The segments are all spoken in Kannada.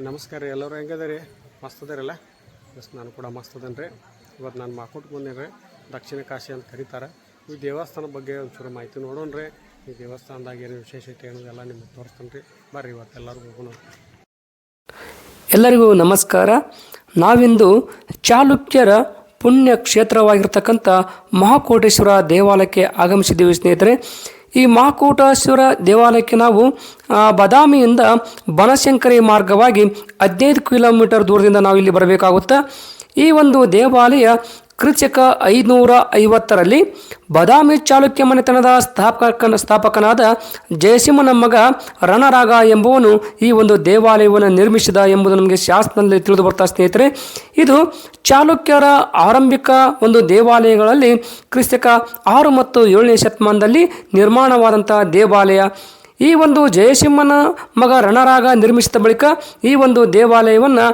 ನಮಸ್ಕಾರ ರೀ. ಎಲ್ಲರೂ ಹೆಂಗದ ಮಸ್ತ್ ಅದಾರಲ್ಲ ಎಸ್, ನಾನು ಕೂಡ ಮಸ್ತ್ ಅದೇನು ರೀ. ಇವತ್ತು ನಾನು ಮಾಕೋಟ್ ಬಂದೇನೆ ರೀ. ದಕ್ಷಿಣ ಕಾಶಿ ಅಂತ ಕರೀತಾರೆ. ಈ ದೇವಸ್ಥಾನ ಬಗ್ಗೆ ಒಂಚೂರು ಮಾಹಿತಿ ನೋಡೋಣ ರೀ. ಈ ದೇವಸ್ಥಾನದಾಗ ಏನು ವಿಶೇಷತೆ ಏನು ಎಲ್ಲ ನಿಮಗೆ ತೋರಿಸ್ತಾನೆ ರೀ. ಬರ್ರಿ ಇವತ್ತು ಎಲ್ಲರಿಗೂ ಹೋಗೋಣ. ಎಲ್ಲರಿಗೂ ನಮಸ್ಕಾರ. ನಾವಿಂದು ಚಾಲುಕ್ಯರ ಪುಣ್ಯ ಕ್ಷೇತ್ರವಾಗಿರ್ತಕ್ಕಂಥ ಮಹಾಕೋಟೇಶ್ವರ ದೇವಾಲಯಕ್ಕೆ ಆಗಮಿಸಿದ್ದೀವಿ ಸ್ನೇಹಿತರೆ. ಈ ಮಾಕೂಟೇಶ್ವರ ದೇವಾಲಯಕ್ಕೆ ನಾವು ಬದಾಮಿಯಿಂದ ಬನಶಂಕರಿ ಮಾರ್ಗವಾಗಿ ಹದಿನೈದು ಕಿಲೋಮೀಟರ್ ದೂರದಿಂದ ನಾವು ಇಲ್ಲಿ ಬರಬೇಕಾಗುತ್ತೆ, ಈ ಒಂದು ದೇವಾಲಯ ಕೃಚಕ ಐನೂರ ಐವತ್ತರಲ್ಲಿ ಬದಾಮಿ ಚಾಲುಕ್ಯ ಮನೆತನದ ಸ್ಥಾಪಕ ಸ್ಥಾಪಕನಾದ ಜಯಸಿಂಹನ ಮಗ ರಣರಾಗ ಎಂಬುವನು ಈ ಒಂದು ದೇವಾಲಯವನ್ನು ನಿರ್ಮಿಸಿದ ಎಂಬುದು ನಮಗೆ ಶಾಸ್ತ್ರದಲ್ಲಿ ತಿಳಿದು ಬರ್ತಾ ಸ್ನೇಹಿತರೆ. ಇದು ಚಾಲುಕ್ಯರ ಆರಂಭಿಕ ಒಂದು ದೇವಾಲಯಗಳಲ್ಲಿ ಕ್ರಿಸ್ತಕ ಆರು ಮತ್ತು ಏಳನೇ ಶತಮಾನದಲ್ಲಿ ನಿರ್ಮಾಣವಾದಂಥ ದೇವಾಲಯ. ಈ ಒಂದು ಜಯಸಿಂಹನ ಮಗ ರಣರಾಗ ನಿರ್ಮಿಸಿದ ಬಳಿಕ ಈ ಒಂದು ದೇವಾಲಯವನ್ನು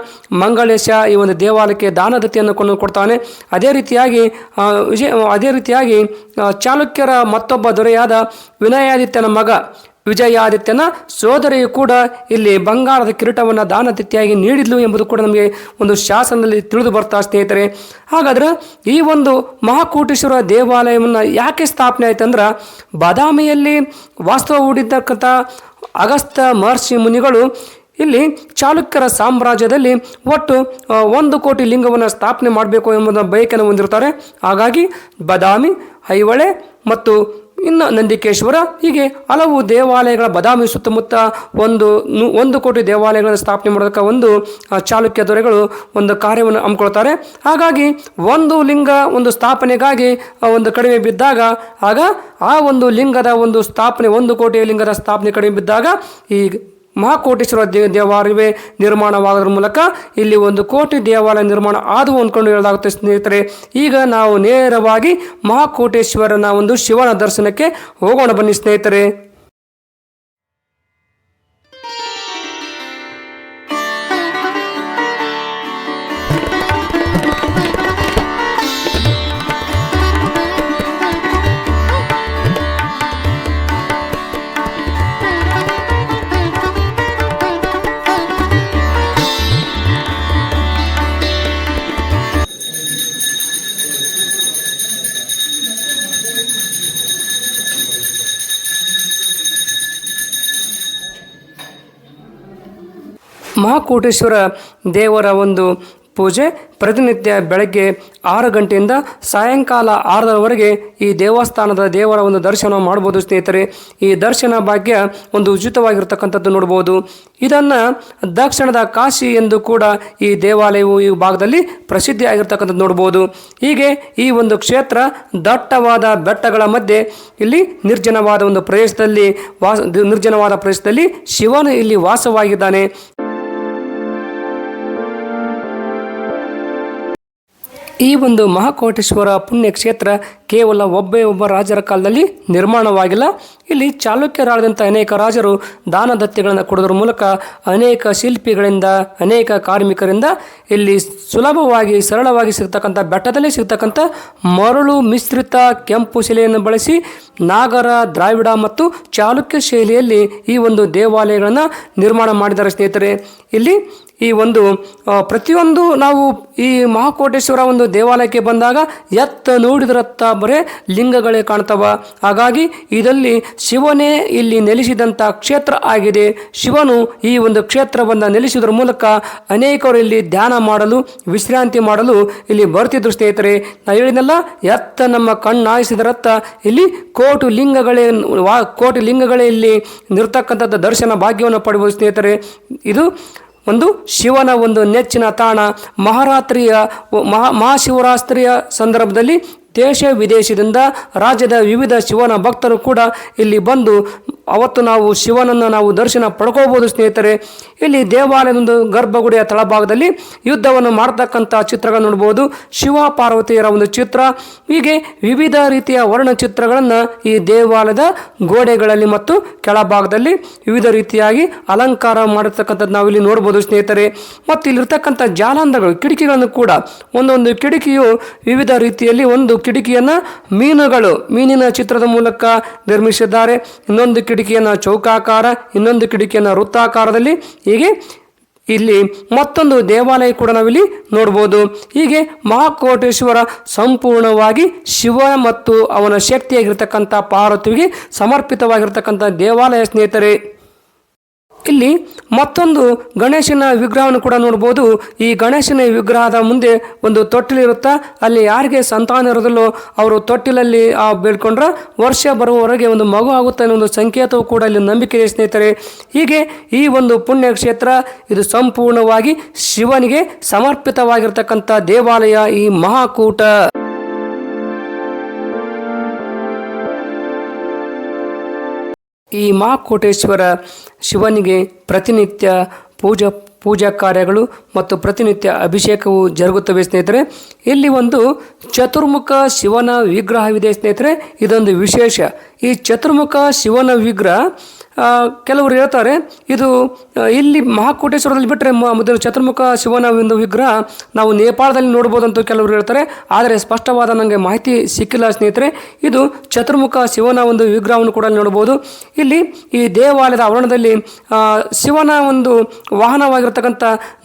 ಮಂಗಳೇಶ ಈ ಒಂದು ದೇವಾಲಯಕ್ಕೆ ದಾನದತ್ತಿಯನ್ನು ಕೊಂಡು ಕೊಡ್ತಾನೆ. ಅದೇ ರೀತಿಯಾಗಿ ವಿಜಯ, ಅದೇ ರೀತಿಯಾಗಿ ಚಾಲುಕ್ಯರ ಮತ್ತೊಬ್ಬ ದೊರೆಯಾದ ವಿನಯಾದಿತ್ಯನ ಮಗ ವಿಜಯಾದಿತ್ಯನ ಸೋದರಿಯು ಕೂಡ ಇಲ್ಲಿ ಬಂಗಾರದ ಕಿರೀಟವನ್ನು ದಾನತಿಥಿಯಾಗಿ ನೀಡಿದ್ಲು ಎಂಬುದು ಕೂಡ ನಮಗೆ ಒಂದು ಶಾಸನದಲ್ಲಿ ತಿಳಿದು ಬರ್ತಾ ಸ್ನೇಹಿತರೆ. ಹಾಗಾದ್ರೆ ಈ ಒಂದು ಮಹಾಕೂಟೇಶ್ವರ ದೇವಾಲಯವನ್ನು ಯಾಕೆ ಸ್ಥಾಪನೆ ಆಯ್ತಂದ್ರೆ ಬಾದಾಮಿಯಲ್ಲಿ ವಾಸ್ತವ ಹೂಡಿದ್ದಕ್ಕಂಥ ಅಗಸ್ತ ಮಹರ್ಷಿ ಮುನಿಗಳು ಇಲ್ಲಿ ಚಾಲುಕ್ಯರ ಸಾಮ್ರಾಜ್ಯದಲ್ಲಿ ಒಟ್ಟು ಒಂದು ಕೋಟಿ ಲಿಂಗವನ್ನು ಸ್ಥಾಪನೆ ಮಾಡಬೇಕು ಎಂಬುದನ್ನು ಬಯಕೆಯನ್ನು ಹೊಂದಿರ್ತಾರೆ ಹಾಗಾಗಿ ಬಾದಾಮಿ, ಐಹೊಳೆ ಮತ್ತು ಇನ್ನು ನಂದಿಕೇಶ್ವರ, ಹೀಗೆ ಹಲವು ದೇವಾಲಯಗಳ ಬದಾಮಿ ಸುತ್ತಮುತ್ತ ಒಂದು ಒಂದು ಕೋಟಿ ದೇವಾಲಯಗಳನ್ನು ಸ್ಥಾಪನೆ ಮಾಡೋದಕ್ಕೆ ಒಂದು ಚಾಲುಕ್ಯ ದೊರೆಗಳು ಒಂದು ಕಾರ್ಯವನ್ನು ಹಮ್ಮಿಕೊಳ್ತಾರೆ ಹಾಗಾಗಿ ಒಂದು ಲಿಂಗ ಒಂದು ಸ್ಥಾಪನೆಗಾಗಿ ಒಂದು ಕಡಿಮೆ ಬಿದ್ದಾಗ, ಆಗ ಆ ಒಂದು ಲಿಂಗದ ಒಂದು ಸ್ಥಾಪನೆ, ಒಂದು ಕೋಟಿ ಲಿಂಗದ ಸ್ಥಾಪನೆ ಕಡಿಮೆ ಬಿದ್ದಾಗ, ಈ ಮಹಾಕೋಟೇಶ್ವರ ದೇವಾಲಯವೇ ನಿರ್ಮಾಣವಾಗೋದ್ರ ಮೂಲಕ ಇಲ್ಲಿ ಒಂದು ಕೋಟಿ ದೇವಾಲಯ ನಿರ್ಮಾಣ ಆದವು ಅಂದ್ಕೊಂಡು ಹೇಳಲಾಗುತ್ತೆ ಸ್ನೇಹಿತರೆ. ಈಗ ನಾವು ನೇರವಾಗಿ ಮಹಾಕೋಟೇಶ್ವರನ ಒಂದು ಶಿವನ ದರ್ಶನಕ್ಕೆ ಹೋಗೋಣ ಬನ್ನಿ ಸ್ನೇಹಿತರೆ. ಮಹಾಕೋಟೇಶ್ವರ ದೇವರ ಒಂದು ಪೂಜೆ ಪ್ರತಿನಿತ್ಯ ಬೆಳಗ್ಗೆ ಆರು ಗಂಟೆಯಿಂದ ಸಾಯಂಕಾಲ ಆರರವರೆಗೆ ಈ ದೇವಸ್ಥಾನದ ದೇವರ ಒಂದು ದರ್ಶನ ಮಾಡ್ಬೋದು ಸ್ನೇಹಿತರೆ. ಈ ದರ್ಶನ ಭಾಗ್ಯ ಒಂದು ಉಚಿತವಾಗಿರ್ತಕ್ಕಂಥದ್ದು ನೋಡ್ಬೋದು. ಇದನ್ನು ದಕ್ಷಿಣದ ಕಾಶಿ ಎಂದು ಕೂಡ ಈ ದೇವಾಲಯವು ಈ ಭಾಗದಲ್ಲಿ ಪ್ರಸಿದ್ಧಿಯಾಗಿರ್ತಕ್ಕಂಥದ್ದು ನೋಡ್ಬೋದು. ಹೀಗೆ ಈ ಒಂದು ಕ್ಷೇತ್ರ ದಟ್ಟವಾದ ಬೆಟ್ಟಗಳ ಮಧ್ಯೆ ಇಲ್ಲಿ ನಿರ್ಜನವಾದ ಒಂದು ಪ್ರದೇಶದಲ್ಲಿ ವಾಸ ನಿರ್ಜನವಾದ ಪ್ರದೇಶದಲ್ಲಿ ಶಿವನು ಇಲ್ಲಿ ವಾಸವಾಗಿದ್ದಾನೆ. ಈ ಒಂದು ಮಹಾಕೋಟೇಶ್ವರ ಪುಣ್ಯಕ್ಷೇತ್ರ ಕೇವಲ ಒಬ್ಬೇ ಒಬ್ಬ ರಾಜರ ಕಾಲದಲ್ಲಿ ನಿರ್ಮಾಣವಾಗಿಲ್ಲ. ಇಲ್ಲಿ ಚಾಲುಕ್ಯರಾದಂಥ ಅನೇಕ ರಾಜರು ದಾನದತ್ತಿಗಳನ್ನು ಕೊಡೋದ್ರ ಮೂಲಕ ಅನೇಕ ಶಿಲ್ಪಿಗಳಿಂದ, ಅನೇಕ ಕಾರ್ಮಿಕರಿಂದ ಇಲ್ಲಿ ಸುಲಭವಾಗಿ, ಸರಳವಾಗಿ ಸಿಗ್ತಕ್ಕಂಥ ಬೆಟ್ಟದಲ್ಲಿ ಸಿಗ್ತಕ್ಕಂಥ ಮರಳು ಮಿಶ್ರಿತ ಕೆಂಪು ಶಿಲೆಯನ್ನು ಬಳಸಿ ನಾಗರ, ದ್ರಾವಿಡ ಮತ್ತು ಚಾಲುಕ್ಯ ಶೈಲಿಯಲ್ಲಿ ಈ ಒಂದು ದೇವಾಲಯಗಳನ್ನು ನಿರ್ಮಾಣ ಮಾಡಿದ್ದಾರೆ ಸ್ನೇಹಿತರೆ. ಇಲ್ಲಿ ಈ ಒಂದು ಪ್ರತಿಯೊಂದು ನಾವು ಈ ಮಹಾಕೋಟೇಶ್ವರ ಒಂದು ದೇವಾಲಯಕ್ಕೆ ಬಂದಾಗ ಎತ್ತ ನೋಡಿದ್ರತ್ತ ಬರೇ ಲಿಂಗಗಳೇ ಕಾಣ್ತವ. ಹಾಗಾಗಿ ಇದರಲ್ಲಿ ಶಿವನೇ ಇಲ್ಲಿ ನೆಲೆಸಿದಂಥ ಕ್ಷೇತ್ರ ಆಗಿದೆ. ಶಿವನು ಈ ಒಂದು ಕ್ಷೇತ್ರವನ್ನು ನೆಲೆಸಿದ್ರ ಮೂಲಕ ಅನೇಕರು ಇಲ್ಲಿ ಧ್ಯಾನ ಮಾಡಲು, ವಿಶ್ರಾಂತಿ ಮಾಡಲು ಇಲ್ಲಿ ಬರ್ತಿದ್ರು ಸ್ನೇಹಿತರೆ. ನಾ ಹೇಳಿದ್ನಲ್ಲ, ಎತ್ತ ನಮ್ಮ ಕಣ್ಣಾಯಿಸಿದರತ್ತ ಇಲ್ಲಿ ಕೋಟು ಲಿಂಗಗಳೇ, ವಾ, ಕೋಟಿ ಲಿಂಗಗಳೇ ಇಲ್ಲಿ ನಿರ್ತಕ್ಕಂಥದ್ದು ದರ್ಶನ ಭಾಗ್ಯವನ್ನು ಪಡೆಯುವ ಸ್ನೇಹಿತರೆ. ಇದು ಒಂದು ಶಿವನ ಒಂದು ನೆಚ್ಚಿನ ತಾಣ ಮಹಾರಾತ್ರಿಯ ಮಹಾ ಮಹಾಶಿವರಾತ್ರಿಯ ಸಂದರ್ಭದಲ್ಲಿ ದೇಶ ವಿದೇಶದಿಂದ ರಾಜ್ಯದ ವಿವಿಧ ಶಿವನ ಭಕ್ತರು ಕೂಡ ಇಲ್ಲಿ ಬಂದು ಅವತ್ತು ನಾವು ಶಿವನನ್ನು ನಾವು ದರ್ಶನ ಪಡ್ಕೋಬೋದು ಸ್ನೇಹಿತರೆ. ಇಲ್ಲಿ ದೇವಾಲಯದೊಂದು ಗರ್ಭಗುಡಿಯ ತಳಭಾಗದಲ್ಲಿ ಯುದ್ಧವನ್ನು ಮಾಡ್ತಕ್ಕಂಥ ಚಿತ್ರಗಳನ್ನು ನೋಡ್ಬೋದು. ಶಿವ ಪಾರ್ವತಿಯರ ಒಂದು ಚಿತ್ರ. ಹೀಗೆ ವಿವಿಧ ರೀತಿಯ ವರ್ಣಚಿತ್ರಗಳನ್ನು ಈ ದೇವಾಲಯದ ಗೋಡೆಗಳಲ್ಲಿ ಮತ್ತು ಕೆಳಭಾಗದಲ್ಲಿ ವಿವಿಧ ರೀತಿಯಾಗಿ ಅಲಂಕಾರ ಮಾಡಿರ್ತಕ್ಕಂಥದ್ದು ನಾವು ಇಲ್ಲಿ ನೋಡ್ಬೋದು ಸ್ನೇಹಿತರೆ. ಮತ್ತು ಇಲ್ಲಿರ್ತಕ್ಕಂಥ ಜಾಲಾಂಧಗಳು ಕಿಟಕಿಗಳನ್ನು ಕೂಡ ಒಂದೊಂದು ಕಿಟಕಿಯು ವಿವಿಧ ರೀತಿಯಲ್ಲಿ ಒಂದು ಕಿಟಕಿಯನ್ನು ಮೀನುಗಳು, ಮೀನಿನ ಚಿತ್ರದ ಮೂಲಕ ನಿರ್ಮಿಸಿದ್ದಾರೆ. ಇನ್ನೊಂದು ಕಿಟಕಿಯನ್ನು ಚೌಕಾಕಾರ, ಇನ್ನೊಂದು ಕಿಟಕಿಯನ್ನು ವೃತ್ತಾಕಾರದಲ್ಲಿ. ಹೀಗೆ ಇಲ್ಲಿ ಮತ್ತೊಂದು ದೇವಾಲಯ ಕೂಡ ನಾವಿಲ್ಲಿ ನೋಡ್ಬೋದು. ಹೀಗೆ ಮಹಾಕೋಟೇಶ್ವರ ಸಂಪೂರ್ಣವಾಗಿ ಶಿವ ಮತ್ತು ಅವನ ಶಕ್ತಿಯಾಗಿರ್ತಕ್ಕಂಥ ಪಾರ್ವತಿಗೆ ಸಮರ್ಪಿತವಾಗಿರ್ತಕ್ಕಂಥ ದೇವಾಲಯ ಸ್ನೇಹಿತರೆ. ಇಲ್ಲಿ ಮತ್ತೊಂದು ಗಣೇಶನ ವಿಗ್ರಹವನ್ನು ಕೂಡ ನೋಡ್ಬೋದು. ಈ ಗಣೇಶನ ವಿಗ್ರಹದ ಮುಂದೆ ಒಂದು ತೊಟ್ಟಿಲಿರುತ್ತಾ ಅಲ್ಲಿ ಯಾರಿಗೆ ಸಂತಾನ ಇರೋದಿಲ್ಲೋ ಅವರು ತೊಟ್ಟಿಲಲ್ಲಿ ಆ ಬೇಡ್ಕೊಂಡ್ರೆ ವರ್ಷ ಬರುವವರೆಗೆ ಒಂದು ಮಗು ಆಗುತ್ತೆ ಅನ್ನೋ ಒಂದು ಸಂಕೇತವು ಕೂಡ ಇಲ್ಲಿ ನಂಬಿಕೆ ಇದೆ ಸ್ನೇಹಿತರೆ. ಹೀಗೆ ಈ ಒಂದು ಪುಣ್ಯ ಕ್ಷೇತ್ರ ಇದು ಸಂಪೂರ್ಣವಾಗಿ ಶಿವನಿಗೆ ಸಮರ್ಪಿತವಾಗಿರ್ತಕ್ಕಂಥ ದೇವಾಲಯ ಈ ಮಹಾಕೂಟ. ಈ ಮಾ ಕೋಟೇಶ್ವರ ಶಿವನಿಗೆ ಪ್ರತಿನಿತ್ಯ ಪೂಜಾ ಪೂಜಾ ಕಾರ್ಯಗಳು ಮತ್ತು ಪ್ರತಿನಿತ್ಯ ಅಭಿಷೇಕವು ಜರುಗುತ್ತವೆ ಸ್ನೇಹಿತರೆ. ಇಲ್ಲಿ ಒಂದು ಚತುರ್ಮುಖ ಶಿವನ ವಿಗ್ರಹವಿದೆ ಸ್ನೇಹಿತರೆ. ಇದೊಂದು ವಿಶೇಷ. ಈ ಚತುರ್ಮುಖ ಶಿವನ ವಿಗ್ರಹ ಕೆಲವರು ಹೇಳ್ತಾರೆ, ಇದು ಇಲ್ಲಿ ಮಹಾಕೋಟೇಶ್ವರದಲ್ಲಿ ಬಿಟ್ಟರೆ ಮೊದಲು ಚತುರ್ಮುಖ ಶಿವನ ಒಂದು ವಿಗ್ರಹ ನಾವು ನೇಪಾಳದಲ್ಲಿ ನೋಡ್ಬೋದು ಅಂತ ಕೆಲವರು ಹೇಳ್ತಾರೆ. ಆದರೆ ಸ್ಪಷ್ಟವಾದ ನನಗೆ ಮಾಹಿತಿ ಸಿಕ್ಕಿಲ್ಲ ಸ್ನೇಹಿತರೆ. ಇದು ಚತುರ್ಮುಖ ಶಿವನ ಒಂದು ವಿಗ್ರಹವನ್ನು ಕೂಡ ನೋಡ್ಬೋದು. ಇಲ್ಲಿ ಈ ದೇವಾಲಯದ ಆವರಣದಲ್ಲಿ ಶಿವನ ಒಂದು ವಾಹನವಾಗಿರ್ತಕ್ಕಂಥ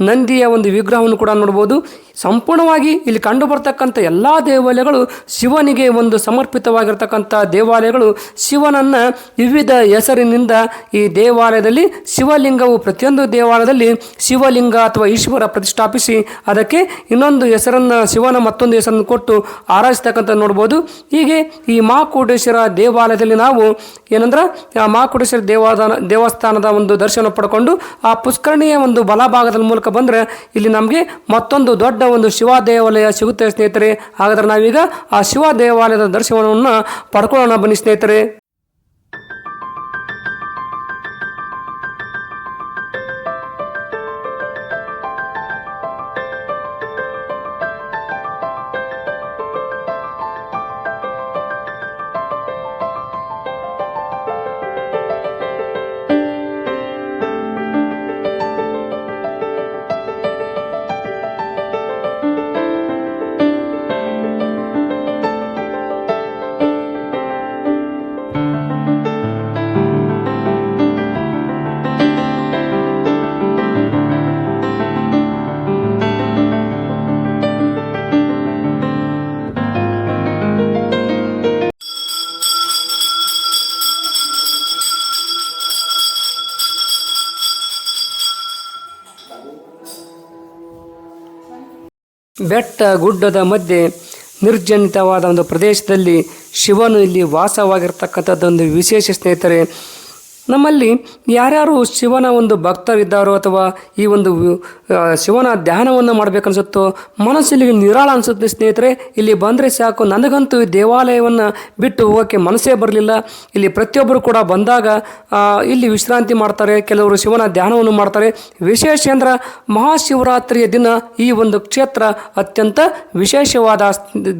ನಂದಿಯ ಒಂದು ವಿಗ್ರಹವನ್ನು ಕೂಡ ನೋಡ್ಬೋದು. ಸಂಪೂರ್ಣವಾಗಿ ಇಲ್ಲಿ ಕಂಡು ಬರ್ತಕ್ಕಂಥ ಎಲ್ಲ ದೇವಾಲಯಗಳು ಶಿವನಿಗೆ ಒಂದು ಸಮರ್ಪಿತವಾಗಿರ್ತಕ್ಕಂಥ ದೇವಾಲಯಗಳು ಶಿವನನ್ನು ವಿವಿಧ ಹೆಸರಿನಿಂದ ಈ ದೇವಾಲಯದಲ್ಲಿ ಶಿವಲಿಂಗವು ಪ್ರತಿಯೊಂದು ದೇವಾಲಯದಲ್ಲಿ ಶಿವಲಿಂಗ ಅಥವಾ ಈಶ್ವರ ಪ್ರತಿಷ್ಠಾಪಿಸಿ ಅದಕ್ಕೆ ಇನ್ನೊಂದು ಹೆಸರನ್ನು, ಶಿವನ ಮತ್ತೊಂದು ಹೆಸರನ್ನು ಕೊಟ್ಟು ಆರಾಧಿಸ್ತಕ್ಕಂಥ ನೋಡ್ಬೋದು. ಹೀಗೆ ಈ ಮಹಾಕೋಟೇಶ್ವರ ದೇವಾಲಯದಲ್ಲಿ ನಾವು ಏನಂದ್ರೆ, ಆ ಮಹಾಕೋಟೇಶ್ವರ ದೇವಾದಾನ ದೇವಸ್ಥಾನದ ಒಂದು ದರ್ಶನ ಪಡ್ಕೊಂಡು ಆ ಪುಷ್ಕರಣಿಯ ಒಂದು ಬಲಭಾಗದ ಮೂಲಕ ಬಂದರೆ ಇಲ್ಲಿ ನಮಗೆ ಮತ್ತೊಂದು ದೊಡ್ಡ ಒಂದು ಶಿವ ದೇವಾಲಯ ಸಿಗುತ್ತೆ ಸ್ನೇಹಿತರೆ. ಹಾಗಾದ್ರೆ ನಾವೀಗ ಆ ಶಿವ ದೇವಾಲಯದ ದರ್ಶನವನ್ನು ಪಡ್ಕೊಳ್ಳೋಣ ಬನ್ನಿ ಸ್ನೇಹಿತರೆ. ಬೆಟ್ಟ ಗುಡ್ಡದ ಮಧ್ಯೆ ನಿರ್ಜನಿತವಾದ ಒಂದು ಪ್ರದೇಶದಲ್ಲಿ ಶಿವನು ಇಲ್ಲಿ ವಾಸವಾಗಿರ್ತಕ್ಕಂಥದ್ದೊಂದು ವಿಶೇಷ ಸ್ನೇಹಿತರೆ ನಮ್ಮಲ್ಲಿ ಯಾರ್ಯಾರು ಶಿವನ ಒಂದು ಭಕ್ತರಿದ್ದಾರೋ ಅಥವಾ ಈ ಒಂದು ಶಿವನ ಧ್ಯಾನವನ್ನು ಮಾಡಬೇಕನ್ಸುತ್ತೋ, ಮನಸ್ಸಲ್ಲಿ ನಿರಾಳ ಅನಿಸುತ್ತೆ ಸ್ನೇಹಿತರೆ. ಇಲ್ಲಿ ಬಂದರೆ ಸಾಕು. ನನಗಂತೂ ಈ ದೇವಾಲಯವನ್ನು ಬಿಟ್ಟು ಹೋಗೋಕ್ಕೆ ಮನಸ್ಸೇ ಬರಲಿಲ್ಲ. ಇಲ್ಲಿ ಪ್ರತಿಯೊಬ್ಬರು ಕೂಡ ಬಂದಾಗ ಇಲ್ಲಿ ವಿಶ್ರಾಂತಿ ಮಾಡ್ತಾರೆ. ಕೆಲವರು ಶಿವನ ಧ್ಯಾನವನ್ನು ಮಾಡ್ತಾರೆ. ವಿಶೇಷ ಅಂದ್ರೆ ಮಹಾಶಿವರಾತ್ರಿಯ ದಿನ ಈ ಒಂದು ಕ್ಷೇತ್ರ ಅತ್ಯಂತ ವಿಶೇಷವಾದ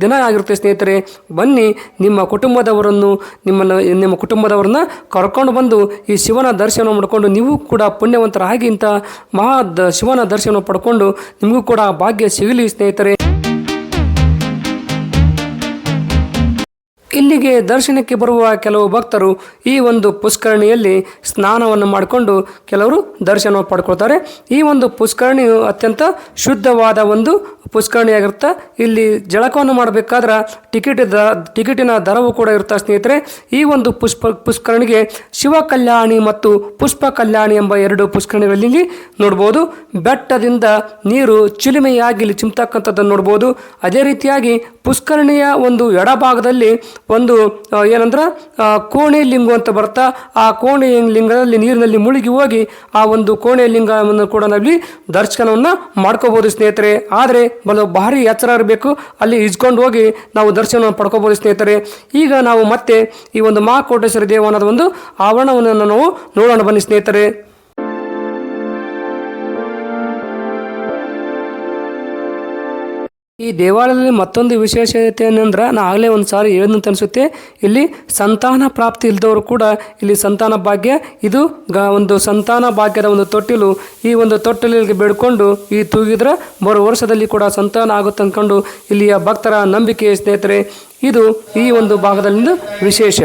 ದಿನ ಆಗಿರುತ್ತೆ ಸ್ನೇಹಿತರೆ. ಬನ್ನಿ, ನಿಮ್ಮ ಕುಟುಂಬದವರನ್ನು ನಿಮ್ಮನ್ನು ನಿಮ್ಮ ಕುಟುಂಬದವರನ್ನ ಕರ್ಕೊಂಡು ಬಂದು ಈ ಶಿವನ ದರ್ಶನ ಮಾಡಿಕೊಂಡು ನೀವು ಕೂಡ ಪುಣ್ಯವಂತರಾಗಿ ಇಂಥ ಮಹಾ ಶಿವನ ದರ್ಶನ ಪಡ್ಕೊಂಡು ನಿಮಗೂ ಕೂಡ ಭಾಗ್ಯ ಸಿಗಲಿ ಸ್ನೇಹಿತರೆ. ಇಲ್ಲಿಗೆ ದರ್ಶನಕ್ಕೆ ಬರುವ ಕೆಲವು ಭಕ್ತರು ಈ ಒಂದು ಪುಷ್ಕರಣಿಯಲ್ಲಿ ಸ್ನಾನವನ್ನು ಮಾಡಿಕೊಂಡು ಕೆಲವರು ದರ್ಶನ ಪಡ್ಕೊಳ್ತಾರೆ. ಈ ಒಂದು ಪುಷ್ಕರಣಿಯು ಅತ್ಯಂತ ಶುದ್ಧವಾದ ಒಂದು ಪುಷ್ಕರಣಿಯಾಗಿರುತ್ತೆ. ಇಲ್ಲಿ ಜಳಕವನ್ನು ಮಾಡಬೇಕಾದ್ರೆ ಟಿಕೆಟ್ ದ, ಟಿಕೆಟಿನ ದರವು ಕೂಡ ಇರುತ್ತೆ ಸ್ನೇಹಿತರೆ. ಈ ಒಂದು ಪುಷ್ಪ, ಪುಷ್ಕರಣಿಗೆ ಶಿವ ಕಲ್ಯಾಣಿ ಮತ್ತು ಪುಷ್ಪ ಕಲ್ಯಾಣಿ ಎಂಬ ಎರಡು ಪುಷ್ಕರಣಿಗಳಲ್ಲಿ ನೋಡ್ಬೋದು. ಬೆಟ್ಟದಿಂದ ನೀರು ಚಿಲುಮೆಯಾಗಿ ಇಲ್ಲಿ ಚಿಮ್ತಕ್ಕಂಥದ್ದನ್ನು ನೋಡ್ಬೋದು. ಅದೇ ರೀತಿಯಾಗಿ ಪುಷ್ಕರಣಿಯ ಒಂದು ಎಡಭಾಗದಲ್ಲಿ ಒಂದು ಏನಂದ್ರೆ ಕೋಣೆ ಲಿಂಗ ಅಂತ ಬರ್ತಾ, ಆ ಕೋಣೆ ಲಿಂಗದಲ್ಲಿ ನೀರಿನಲ್ಲಿ ಮುಳುಗಿ ಹೋಗಿ ಆ ಒಂದು ಕೋಣೆ ಲಿಂಗವನ್ನು ಕೂಡ ನಾವಿಲ್ಲಿ ದರ್ಶನವನ್ನು ಮಾಡ್ಕೋಬೋದು ಸ್ನೇಹಿತರೆ. ಆದರೆ ಬಲ ಭಾರಿ ಎಚ್ಚರ ಇರಬೇಕು. ಅಲ್ಲಿ ಇಸ್ಕೊಂಡು ಹೋಗಿ ನಾವು ದರ್ಶನವನ್ನು ಪಡ್ಕೋಬೋದು ಸ್ನೇಹಿತರೆ. ಈಗ ನಾವು ಮತ್ತೆ ಈ ಒಂದು ಮಹಾಕೋಟೇಶ್ವರ ದೇವನದ ಒಂದು ಆವರಣವನ್ನು ನಾವು ನೋಡೋಣ ಬನ್ನಿ ಸ್ನೇಹಿತರೆ. ಈ ದೇವಾಲಯದಲ್ಲಿ ಮತ್ತೊಂದು ವಿಶೇಷತೆ ಏನಂದ್ರೆ, ನಾ ಆಗಲೇ ಒಂದು ಸಾರಿ ಹೇಳಿದಂತ ಅನಿಸುತ್ತೆ. ಇಲ್ಲಿ ಸಂತಾನ ಪ್ರಾಪ್ತಿ ಇಲ್ಲದವರು ಕೂಡ ಇಲ್ಲಿ ಸಂತಾನ ಭಾಗ್ಯ, ಇದು ಗ ಒಂದು ಸಂತಾನ ಭಾಗ್ಯದ ಒಂದು ತೊಟ್ಟಿಲು. ಈ ಒಂದು ತೊಟ್ಟಿಲಿಗೆ ಬೇಡ್ಕೊಂಡು ಈ ತೂಗಿದ್ರೆ ಬರೋ ವರ್ಷದಲ್ಲಿ ಕೂಡ ಸಂತಾನ ಆಗುತ್ತೆ ಅಂದ್ಕೊಂಡು ಇಲ್ಲಿಯ ಭಕ್ತರ ನಂಬಿಕೆ ಸ್ನೇಹಿತರೆ, ಇದು ಈ ಒಂದು ಭಾಗದಲ್ಲಿಂದು ವಿಶೇಷ.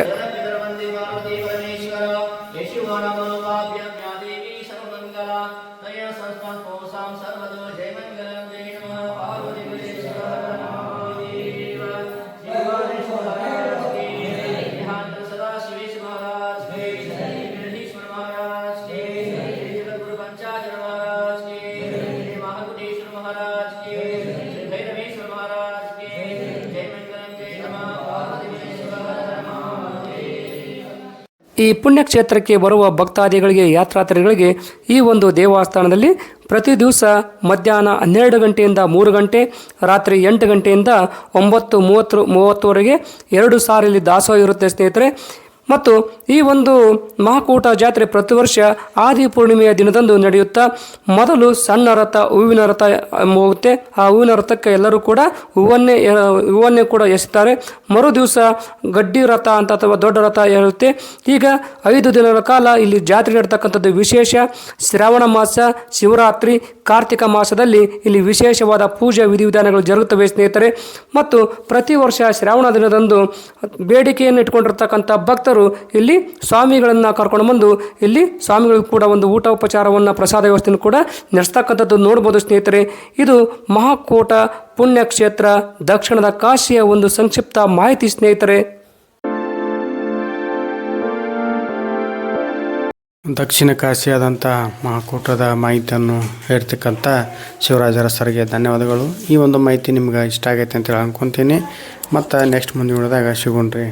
ಈ ಪುಣ್ಯಕ್ಷೇತ್ರಕ್ಕೆ ಬರುವ ಭಕ್ತಾದಿಗಳಿಗೆ ಯಾತ್ರಾತ್ರಿಗಳಿಗೆ ಈ ಒಂದು ದೇವಸ್ಥಾನದಲ್ಲಿ ಪ್ರತಿ ದಿವಸ ಮಧ್ಯಾಹ್ನ ಹನ್ನೆರಡು ಗಂಟೆಯಿಂದ ಮೂರು ಗಂಟೆ, ರಾತ್ರಿ ಎಂಟು ಗಂಟೆಯಿಂದ ಒಂಬತ್ತು ಮೂವತ್ತು, ಮೂವತ್ತುವರೆಗೆ ಎರಡು ಸಾರಿಲಿ ದಾಸೋಹ ಇರುತ್ತೆ ಸ್ನೇಹಿತರೆ. ಮತ್ತು ಈ ಒಂದು ಮಹಾಕೂಟ ಜಾತ್ರೆ ಪ್ರತಿ ವರ್ಷ ಆದಿ ಪೂರ್ಣಿಮೆಯ ದಿನದಂದು ನಡೆಯುತ್ತಾ, ಮೊದಲು ಸಣ್ಣ ರಥ, ಹೂವಿನ ರಥ ಹೋಗುತ್ತೆ ಆ ಹೂವಿನ ರಥಕ್ಕೆ ಎಲ್ಲರೂ ಕೂಡ ಹೂವನ್ನೇ ಹೂವನ್ನೇ ಕೂಡ ಎಸೆತಾರೆ ಮರು ದಿವಸ ಗಡ್ಡಿ ರಥ ಅಂತ ಅಥವಾ ದೊಡ್ಡ ರಥ ಇರುತ್ತೆ ಈಗ ಐದು ದಿನಗಳ ಕಾಲ ಇಲ್ಲಿ ಜಾತ್ರೆ ನಡ್ತಕ್ಕಂಥದ್ದು ವಿಶೇಷ. ಶ್ರಾವಣ ಮಾಸ, ಶಿವರಾತ್ರಿ, ಕಾರ್ತಿಕ ಮಾಸದಲ್ಲಿ ಇಲ್ಲಿ ವಿಶೇಷವಾದ ಪೂಜಾ ವಿಧಿವಿಧಾನಗಳು ಜರುಗುತ್ತವೆ ಸ್ನೇಹಿತರೆ. ಮತ್ತು ಪ್ರತಿ ವರ್ಷ ಶ್ರಾವಣ ದಿನದಂದು ಬೇಡಿಕೆಯನ್ನು ಇಟ್ಕೊಂಡಿರ್ತಕ್ಕಂಥ ಭಕ್ತರು ಇಲ್ಲಿ ಸ್ವಾಮಿಗಳನ್ನು ಕರ್ಕೊಂಡು ಬಂದು ಇಲ್ಲಿ ಸ್ವಾಮಿಗಳು ಕೂಡ ಒಂದು ಊಟ ಉಪಚಾರವನ್ನು ಪ್ರಸಾದ ವ್ಯವಸ್ಥೆಯನ್ನು ಕೂಡ ನಡೆಸ್ತಕ್ಕಂಥದ್ದು ನೋಡ್ಬೋದು ಸ್ನೇಹಿತರೆ. ಇದು ಮಹಾಕೋಟ ಪುಣ್ಯಕ್ಷೇತ್ರ ದಕ್ಷಿಣದ ಕಾಶಿಯ ಒಂದು ಸಂಕ್ಷಿಪ್ತ ಮಾಹಿತಿ ಸ್ನೇಹಿತರೆ. ದಕ್ಷಿಣ ಕಾಶಿಯಾದಂಥ ಮಹಾಕೂಟದ ಮಾಹಿತಿಯನ್ನು ಹೇಳ್ತಕ್ಕಂಥ ಶಿವರಾಜರ ಸರ್ಗೆ ಧನ್ಯವಾದಗಳು. ಈ ಒಂದು ಮಾಹಿತಿ ನಿಮ್ಗೆ ಇಷ್ಟ ಆಗೈತೆ ಅಂತ ಹೇಳಿ ಅನ್ಕೊತೀನಿ. ಮತ್ತು ನೆಕ್ಸ್ಟ್ ಮುಂದೆ ನೋಡಿದಾಗ ಸಿಗೋಣ್ರಿ.